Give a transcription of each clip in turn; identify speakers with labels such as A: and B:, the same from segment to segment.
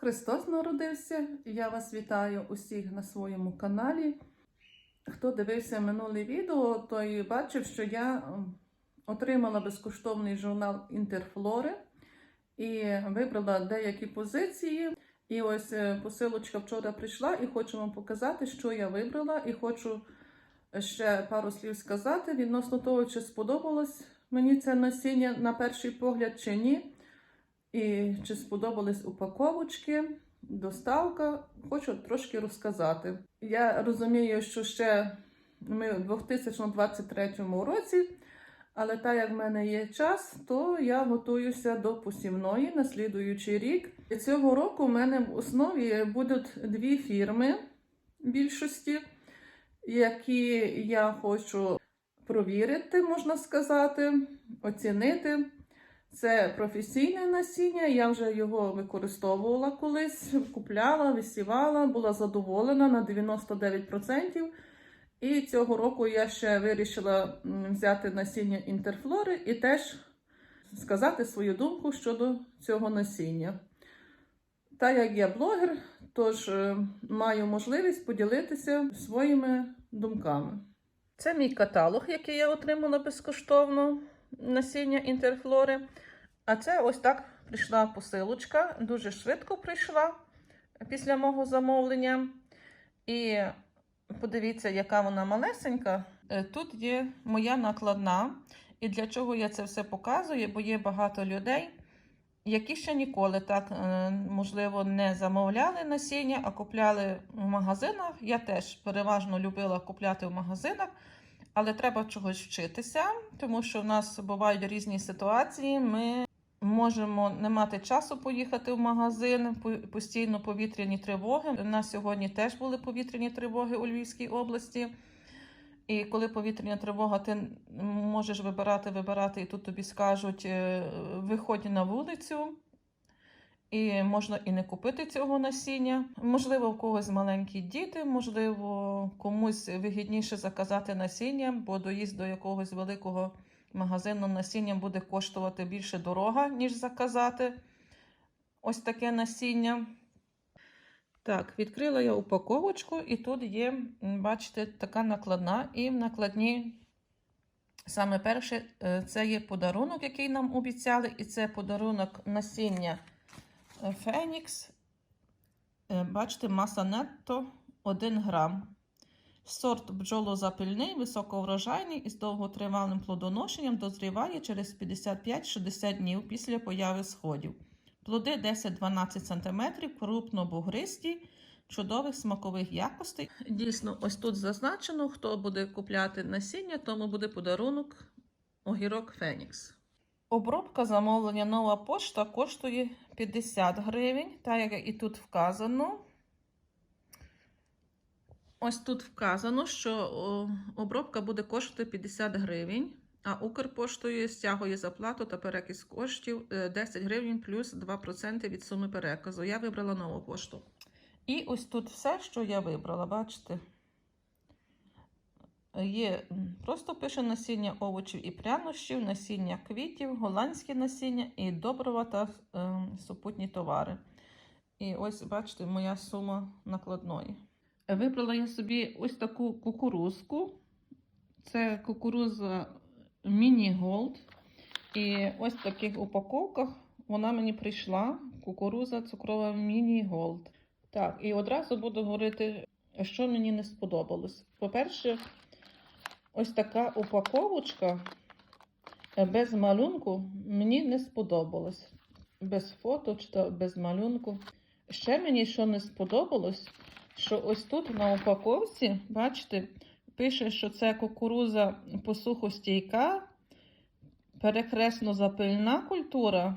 A: Христос народився. Я вас вітаю усіх на своєму каналі. Хто дивився минуле відео, той бачив, що я отримала безкоштовний журнал Інтерфлори і вибрала деякі позиції. І ось е, посилочка вчора прийшла, і хочу вам показати, що я вибрала, і хочу ще пару слів сказати відносно того, чи сподобалось мені це насіння на перший погляд чи ні. І чи сподобались упаковочки, доставка, хочу трошки розказати. Я розумію, що ще ми в 2023 році, але так як в мене є час, то я готуюся до посівної на слідуючий рік. І цього року в мене в основі будуть дві фірми більшості, які я хочу провірити, можна сказати, оцінити. Це професійне насіння, я вже його використовувала колись, купляла, висівала, була задоволена на 99%. І цього року я ще вирішила взяти насіння інтерфлори і теж сказати свою думку щодо цього насіння. Та як я блогер, тож е, маю можливість поділитися своїми думками. Це мій каталог, який я отримала безкоштовно насіння інтерфлори. А це ось так прийшла посилочка. Дуже швидко прийшла після мого замовлення. І подивіться, яка вона малесенька. Е, Тут є моя накладна. І для чого я це все показую? Бо є багато людей, які ще ніколи так, е, можливо, не замовляли насіння, а купляли в магазинах. Я теж переважно любила купляти в магазинах. Але треба чогось вчитися, тому що в нас бувають різні ситуації. Ми можемо не мати часу поїхати в магазин, постійно повітряні тривоги. У нас сьогодні теж були повітряні тривоги у Львівській області. І коли повітряна тривога, ти можеш вибирати, вибирати, і тут тобі скажуть, е, виходь на вулицю. І можна і не купити цього насіння. Можливо, в когось маленькі діти, можливо, комусь вигідніше заказати насіння, бо доїзд до якогось великого магазину насіння буде коштувати більше дорога, ніж заказати ось таке насіння. Так, відкрила я упаковочку, і тут є, бачите, така накладна, і в накладні саме перше е, це є подарунок, який нам обіцяли, і це подарунок насіння. Фенікс. Е, Бачите, маса нетто 1 грам. Сорт бджолозапильний, високоврожайний із довготривалим плодоношенням дозріває через 55-60 днів після появи сходів. Плоди 10-12 см, крупно-бугристі, чудових смакових якостей. Дійсно, ось тут зазначено, хто буде купляти насіння, тому буде подарунок огірок Фенікс. Обробка замовлення нова пошта коштує 50 гривень, так як і тут вказано. Ось тут вказано, що обробка буде коштувати 50 гривень, а Укрпоштою стягує заплату та переказ коштів е, 10 гривень плюс 2% від суми переказу. Я вибрала нову пошту. І ось тут все, що я вибрала, бачите? Є просто пише насіння овочів і прянощів, насіння квітів, голландське насіння і добрива та е, супутні товари. І ось, бачите, моя сума накладної. Вибрала я собі ось таку кукурузку. Це кукуруза Міні Голд. І ось в таких упаковках вона мені прийшла. Кукуруза цукрова Міні Голд. Так, і одразу буду говорити, що мені не сподобалось. По-перше, ось така упаковочка е, без малюнку мені не сподобалось. Без фото чи то без малюнку. Ще мені що не сподобалось, що ось тут на упаковці, бачите, пише, що це кукуруза посухостійка, перекресно запильна культура,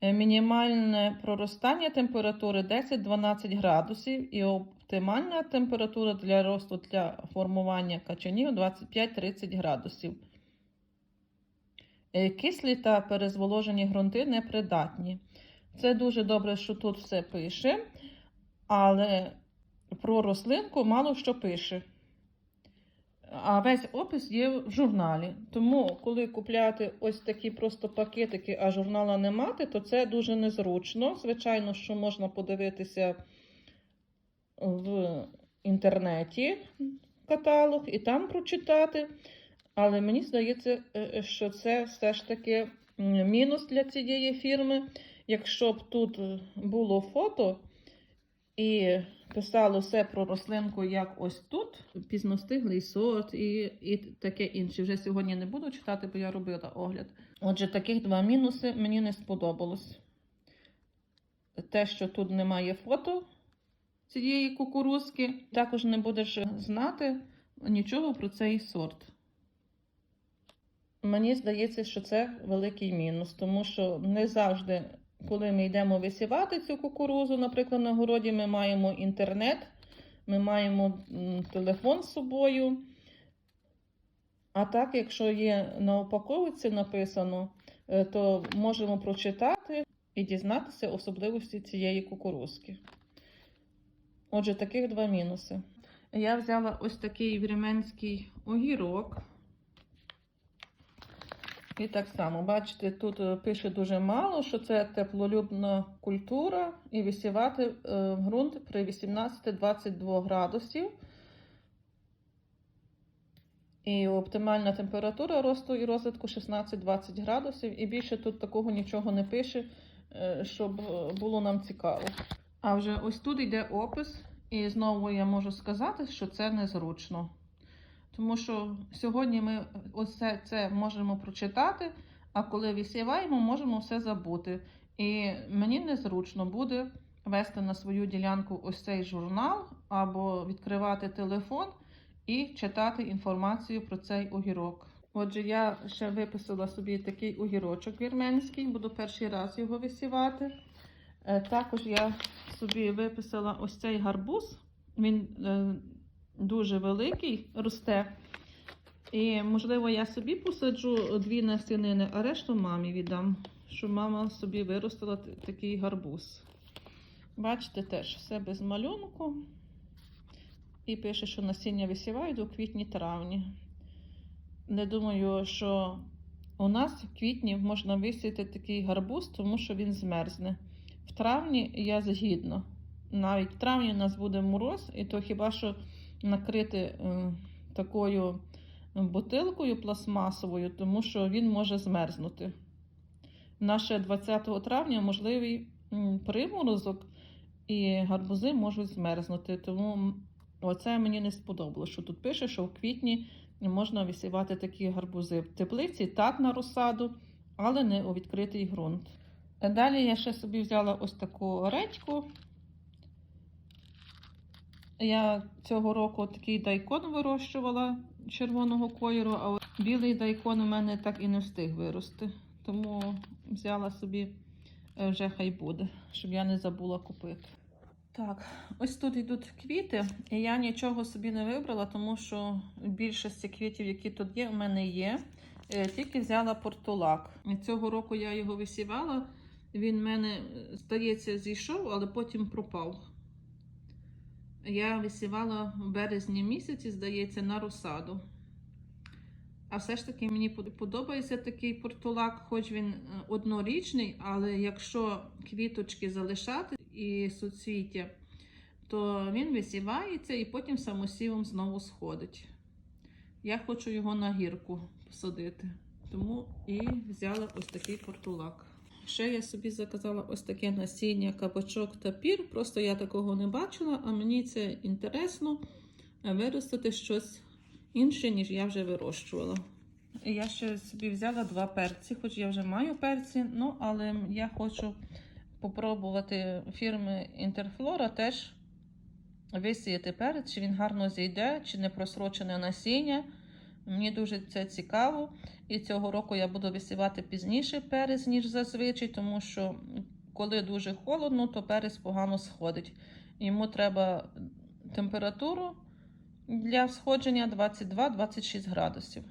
A: е, мінімальне проростання температури 10-12 градусів і оптимальна температура для росту для формування качанів 25-30 градусів. Е, Кислі та перезволожені ґрунти непридатні. Це дуже добре, що тут все пише, але про рослинку мало що пише. А весь опис є в журналі. Тому, коли купляти ось такі просто пакетики, а журнала не мати, то це дуже незручно. Звичайно, що можна подивитися в інтернеті каталог і там прочитати. Але мені здається, е, що це все ж таки мінус для цієї фірми. Якщо б тут е, було фото і писало все про рослинку, як ось тут, пізностиглий сорт і, і таке інше. Вже сьогодні не буду читати, бо я робила огляд. Отже, таких два мінуси мені не сподобалось. Те, що тут немає фото цієї кукурузки, також не будеш знати нічого про цей сорт. Мені здається, що це великий мінус, тому що не завжди, коли ми йдемо висівати цю кукурузу, наприклад, на городі, ми маємо інтернет, ми маємо телефон з собою. А так, якщо є на упаковці написано, е, то можемо прочитати і дізнатися особливості цієї кукурузки. Отже, таких два мінуси. Я взяла ось такий вірменський огірок. І так само, бачите, тут е, пише дуже мало, що це теплолюбна культура і висівати е, ґрунт при 18-22 градусів. І оптимальна температура росту і розвитку 16-20 градусів. І більше тут такого нічого не пише, е, щоб було нам цікаво. А вже ось тут йде опис, і знову я можу сказати, що це незручно. Тому що сьогодні ми це, це можемо прочитати, а коли висіваємо, можемо все забути. І мені незручно буде вести на свою ділянку ось цей журнал або відкривати телефон і читати інформацію про цей огірок. Отже, я ще виписала собі такий огірочок вірменський, буду перший раз його висівати. Е, Також я собі виписала ось цей гарбуз. Він е, дуже великий, росте. І, можливо, я собі посаджу дві насінини, а решту мамі віддам, щоб мама собі виростила такий гарбуз. Бачите, теж все без малюнку. І пише, що насіння висівають у квітні-травні. Не думаю, що у нас в квітні можна висіяти такий гарбуз, тому що він змерзне. В травні я згідна. Навіть в травні у нас буде мороз, і то хіба що накрити е, такою бутилкою пластмасовою, тому що він може змерзнути. Наше 20 травня можливий приморозок, і гарбузи можуть змерзнути. Тому оце мені не сподобалося, що тут пише, що в квітні можна висівати такі гарбузи. В теплиці так на розсаду, але не у відкритий ґрунт. Далі я ще собі взяла ось таку редьку. Я цього року такий дайкон вирощувала червоного кольору, а білий дайкон у мене так і не встиг вирости. Тому взяла собі е, вже хай буде, щоб я не забула купити. Так, ось тут йдуть квіти, і я нічого собі не вибрала, тому що більшості квітів, які тут є, у мене є. Е, Тільки взяла портулак. Цього року я його висівала. Він в мене, е, здається, зійшов, але потім пропав. Я висівала в березні місяці, здається, на розсаду. А все ж таки мені подобається такий портулак, хоч він е, однорічний, але якщо квіточки залишати і суцвіття, то він висівається і потім самосівом знову сходить. Я хочу його на гірку посадити, тому і взяла ось такий портулак. Ще я собі заказала ось таке насіння кабачок та пір. Просто я такого не бачила, а мені це інтересно е, виростити щось інше, ніж я вже вирощувала. Я ще собі взяла два перці, хоч я вже маю перці, ну але я хочу попробувати фірми Інтерфлора теж висіяти перець, чи він гарно зійде, чи не просрочене насіння. Мені дуже це цікаво. І цього року я буду висівати пізніше перець, ніж зазвичай, тому що коли дуже холодно, то перець погано сходить. Йому треба температуру для сходження 22-26 градусів,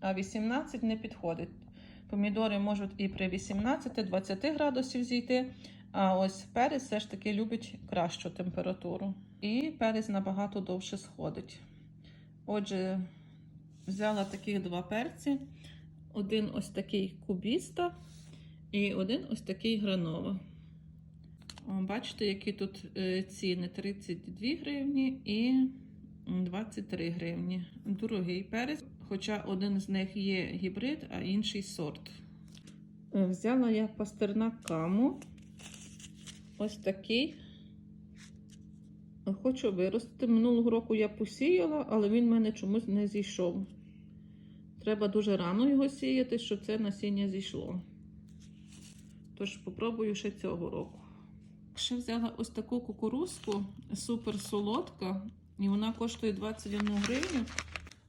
A: а 18 не підходить. Помідори можуть і при 18-20 градусів зійти, а ось перець все ж таки любить кращу температуру. І перець набагато довше сходить. Отже, Взяла таких два перці. Один ось такий кубіста і один ось такий гранова. Бачите, які тут е, ціни: 32 гривні і 23 гривні. Дорогий перець, хоча один з них є гібрид, а інший сорт. Е, Взяла я пастернак каму. Ось такий. Хочу виростити. Минулого року я посіяла, але він в мене чомусь не зійшов. Треба дуже рано його сіяти, щоб це насіння зійшло. Тож спробую ще цього року. Ще взяла ось таку кукурузку, супер солодка, і вона коштує 21 гривню.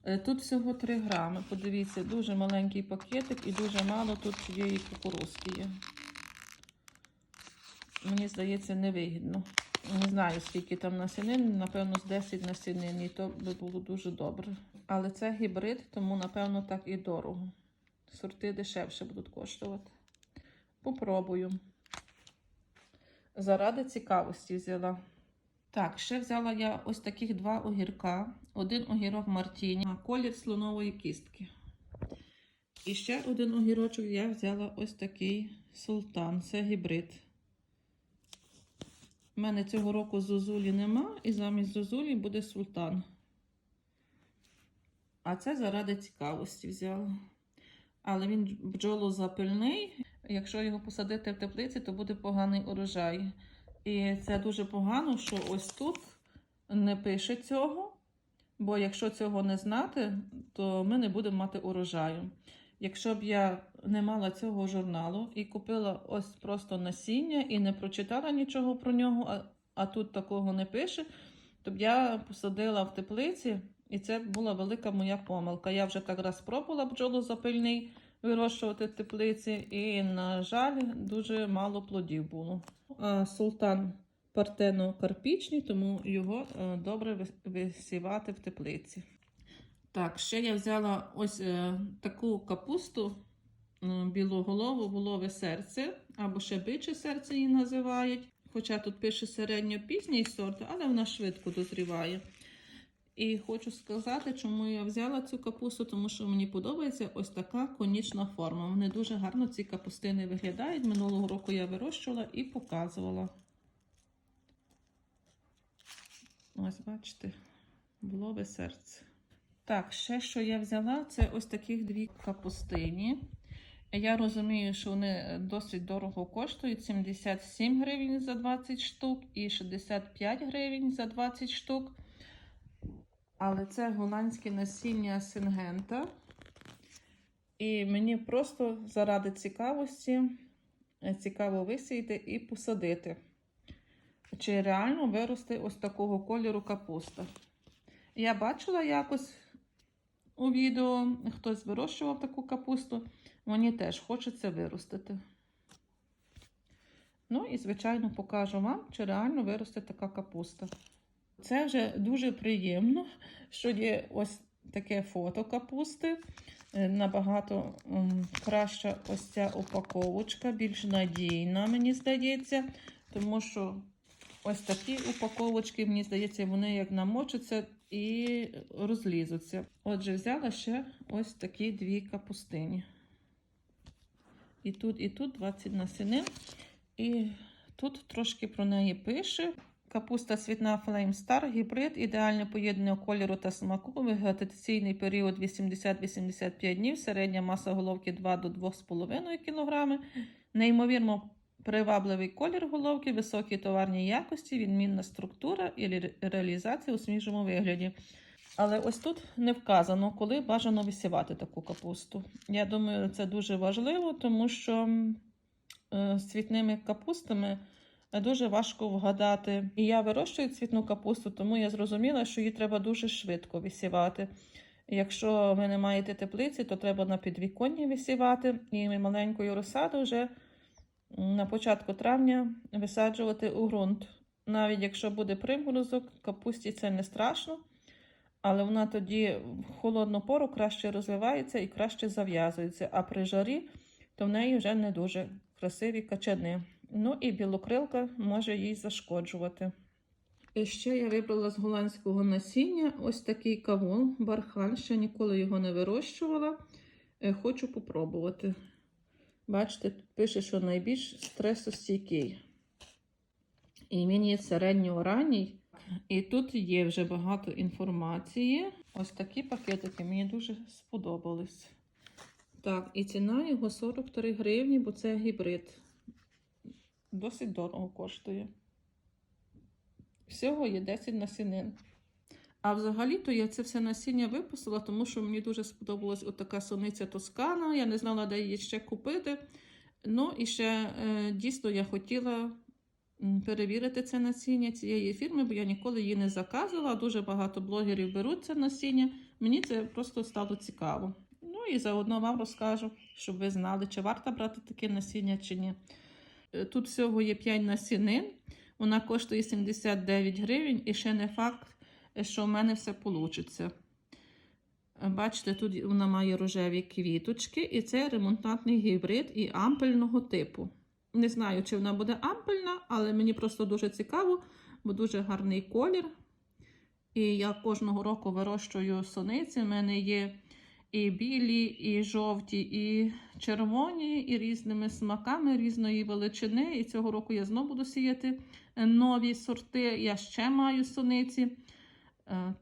A: Е, Тут всього 3 грами. Подивіться, дуже маленький пакетик і дуже мало тут цієї кукурузки є. Мені здається, невигідно. Не знаю, скільки там насінин, напевно, з 10 насінин, і то би було дуже добре. Але це гібрид, тому, напевно, так і дорого. Сорти дешевше будуть коштувати. Попробую. Заради цікавості взяла. Так, ще взяла я ось таких два огірка. Один огірок Мартіні, колір слонової кістки. І ще один огірочок я взяла ось такий султан. Це гібрид. У мене цього року зозулі нема, і замість зозулі буде султан. А це заради цікавості взяла. Але він бджолозапильний. Якщо його посадити в теплиці, то буде поганий урожай. І це дуже погано, що ось тут не пише цього. Бо якщо цього не знати, то ми не будемо мати урожаю. Якщо б я не мала цього журналу і купила ось просто насіння і не прочитала нічого про нього, а, а тут такого не пише, то б я посадила в теплиці, і це була велика моя помилка. Я вже так раз пробувала бджолозапильний вирощувати в теплиці, і, на жаль, дуже мало плодів було. Султан партено-карпічний, тому його е, добре висівати в теплиці. Так, ще я взяла ось е, таку капусту е, білоголову, волове серце, або ще биче серце її називають. Хоча тут пише середньопізній сорт, але вона швидко дозріває. І хочу сказати, чому я взяла цю капусту, тому що мені подобається ось така конічна форма. Вони дуже гарно ці капустини виглядають. Минулого року я вирощувала і показувала. Ось, бачите, волове серце. Так, ще що я взяла, це ось таких дві капустині. Я розумію, що вони досить дорого коштують: 77 гривень за 20 штук і 65 гривень за 20 штук. Але це голландське насіння сингента. І мені просто заради цікавості е, цікаво висіяти і посадити. Чи реально виросте ось такого кольору капуста. Я бачила якось у відео, хтось вирощував таку капусту. Мені теж хочеться виростити. Ну і, звичайно, покажу вам, чи реально виросте така капуста. Це вже дуже приємно, що є ось таке фото капусти. Е, Набагато краща ось ця упаковочка, більш надійна, мені здається, тому що ось такі упаковочки, мені здається, вони як намочаться і розлізуться. Отже, взяла ще ось такі дві капустині. І тут, і тут 20 насінин. І тут трошки про неї пише. Капуста світна Flame Star, гібрид, ідеальне поєднання кольору та смаку, вегетаційний період 80-85 днів, середня маса головки 2 до 2,5 кг, неймовірно привабливий колір головки, високі товарні якості, відмінна структура і реалізація у свіжому вигляді. Але ось тут не вказано, коли бажано висівати таку капусту. Я думаю, це дуже важливо, тому що е, з цвітними капустами дуже важко вгадати. І я вирощую цвітну капусту, тому я зрозуміла, що її треба дуже швидко висівати. Якщо ви не маєте теплиці, то треба на підвіконні висівати і маленькою розсаду вже на початку травня висаджувати у ґрунт. Навіть якщо буде приморозок, капусті це не страшно, але вона тоді в холодну пору краще розвивається і краще зав'язується, а при жарі то в неї вже не дуже красиві качани. Ну і білокрилка може їй зашкоджувати. Е, Ще я вибрала з голландського насіння ось такий кавун, бархан, ще ніколи його не вирощувала. Е, Хочу попробувати. Бачите, тут пише, що найбільш стресостійкий. І він є середньоранній. І тут є вже багато інформації. Ось такі пакетики мені дуже сподобались. Так, і ціна його 43 гривні, бо це гібрид. Досить дорого коштує. Всього є 10 насінин. А взагалі-то я це все насіння виписала, тому що мені дуже сподобалась отака сониця Тоскана. Я не знала, де її ще купити. Ну і ще е, дійсно я хотіла перевірити це насіння цієї фірми, бо я ніколи її не заказувала. Дуже багато блогерів беруть це насіння. Мені це просто стало цікаво. Ну і заодно вам розкажу, щоб ви знали, чи варто брати таке насіння, чи ні. Е, Тут всього є 5 насінин. Вона коштує 79 гривень, і ще не факт, що в мене все вийде. Бачите, тут вона має рожеві квіточки, і це ремонтантний гібрид і ампельного типу. Не знаю, чи вона буде ампельна, але мені просто дуже цікаво, бо дуже гарний колір. І я кожного року вирощую сониці. У мене є і білі, і жовті, і червоні, і різними смаками різної величини. І цього року я знову буду сіяти нові сорти. Я ще маю суниці. Е,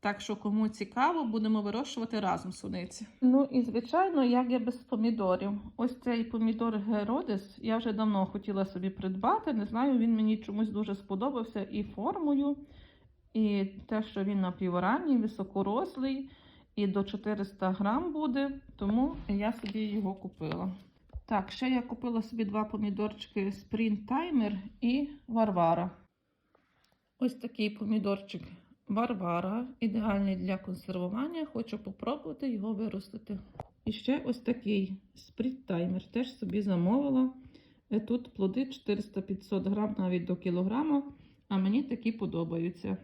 A: Так що, кому цікаво, будемо вирощувати разом суниці. Ну і звичайно, як я без помідорів. Ось цей помідор Геродис я вже давно хотіла собі придбати. Не знаю, він мені чомусь дуже сподобався і формою, і те, що він напівранній, високорослий, і до 400 грам буде, тому я собі його купила. Так, ще я купила собі два помідорчики Sprint Timer і Варвара. Ось такий помідорчик Варвара, ідеальний для консервування. Хочу попробувати його виростити. І ще ось такий Timer. Теж собі замовила. Е, Тут плоди 400-500 грам навіть до кілограма, а мені такі подобаються,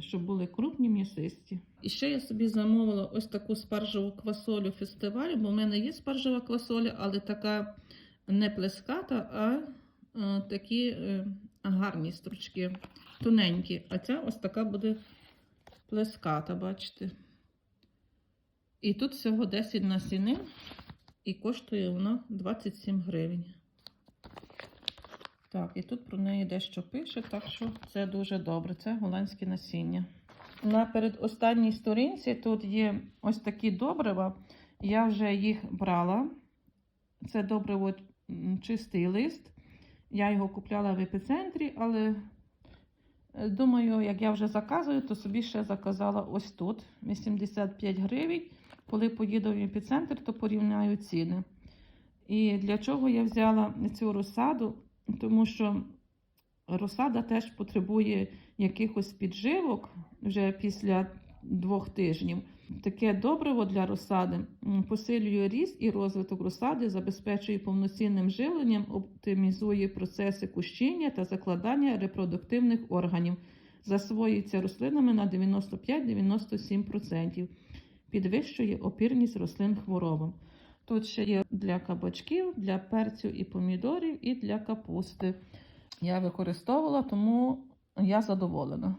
A: щоб були крупні, м'ясисті. І ще я собі замовила ось таку спаржеву квасолю фестивалю, бо в мене є спаржева квасоля, але така не плеската, а е, такі е, гарні стручки, тоненькі. А ця ось така буде плеската, бачите. І тут всього 10 насінин, і коштує вона 27 гривень. Так, і тут про неї дещо пише, так що це дуже добре. Це голландське насіння. На передостанній сторінці тут є ось такі добрива. Я вже їх брала. Це добриво чистий лист. Я його купляла в епіцентрі, але думаю, як я вже заказую, то собі ще заказала ось тут 85 гривень. Коли поїду в епіцентр, то порівняю ціни. І для чого я взяла цю розсаду? Тому що розсада теж потребує якихось підживок вже після двох тижнів. Таке добриво для розсади посилює ріст і розвиток розсади, забезпечує повноцінним живленням, оптимізує процеси кущіння та закладання репродуктивних органів, засвоюється рослинами на 95-97%, підвищує опірність рослин хворобам. Тут ще є для кабачків, для перцю і помідорів, і для капусти. Я використовувала, тому я задоволена.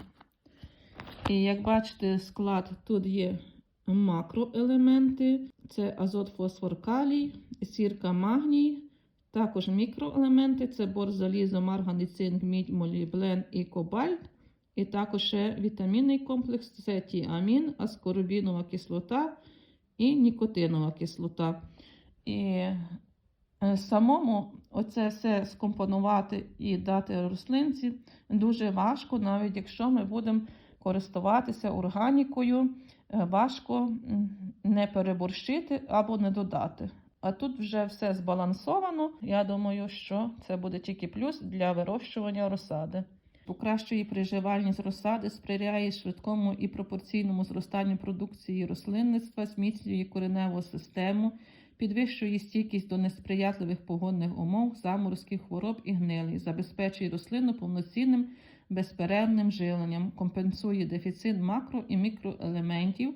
A: І як бачите, склад тут є макроелементи: це азот, фосфор, калій, сірка, магній. Також мікроелементи це бор, залізо, марганець, цинк, мідь, молібден і кобальт. І також ще вітамінний комплекс це тіамін, аскорбінова кислота і нікотинова кислота. І е, самому оце все скомпонувати і дати рослинці дуже важко, навіть якщо ми будемо користуватися органікою, важко не переборщити або не додати. А тут вже все збалансовано. Я думаю, що це буде тільки плюс для вирощування розсади. Покращує приживальність розсади, сприяє швидкому і пропорційному зростанню продукції рослинництва, зміцнює кореневу систему, підвищує стійкість до несприятливих погодних умов, заморозків, хвороб і гнилий, забезпечує рослину повноцінним безперервним живленням, компенсує дефіцит макро і мікроелементів.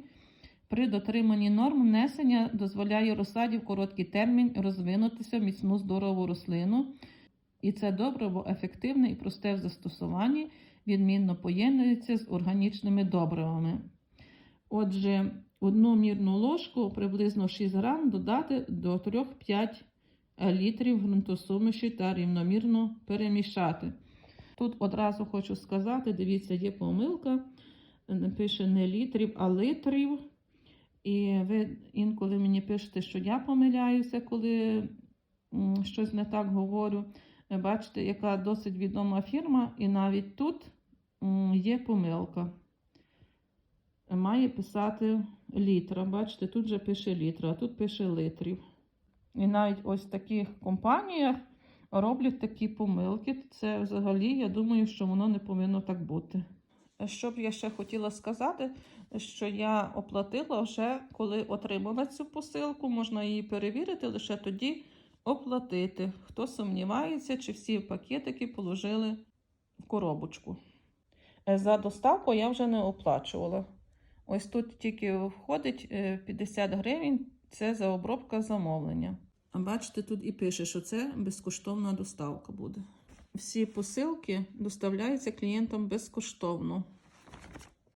A: При дотриманні норм внесення дозволяє розсаді в короткий термін розвинутися в міцну здорову рослину. І це добриво ефективне і просте в застосуванні, відмінно поєднуються з органічними добривами. Отже, одну мірну ложку приблизно 6 грам додати до 3-5 літрів ґрунтосуміші та рівномірно перемішати. Тут одразу хочу сказати: дивіться, є помилка. Пише не літрів, а литрів. І ви інколи мені пишете, що я помиляюся, коли щось не так говорю. Бачите, яка досить відома фірма, і навіть тут є помилка. Має писати літра. Бачите, тут же пише літра, а тут пише литрів. І навіть ось в таких компаніях роблять такі помилки. Це взагалі, я думаю, що воно не повинно так бути. Що б я ще хотіла сказати, що я оплатила вже, коли отримала цю посилку, можна її перевірити, лише тоді оплатити. Хто сумнівається, чи всі пакетики положили в коробочку. Е, За доставку я вже не оплачувала. Ось тут тільки входить е, 50 гривень, це за обробка замовлення. Бачите, тут і пише, що це безкоштовна доставка буде. Всі посилки доставляються клієнтам безкоштовно.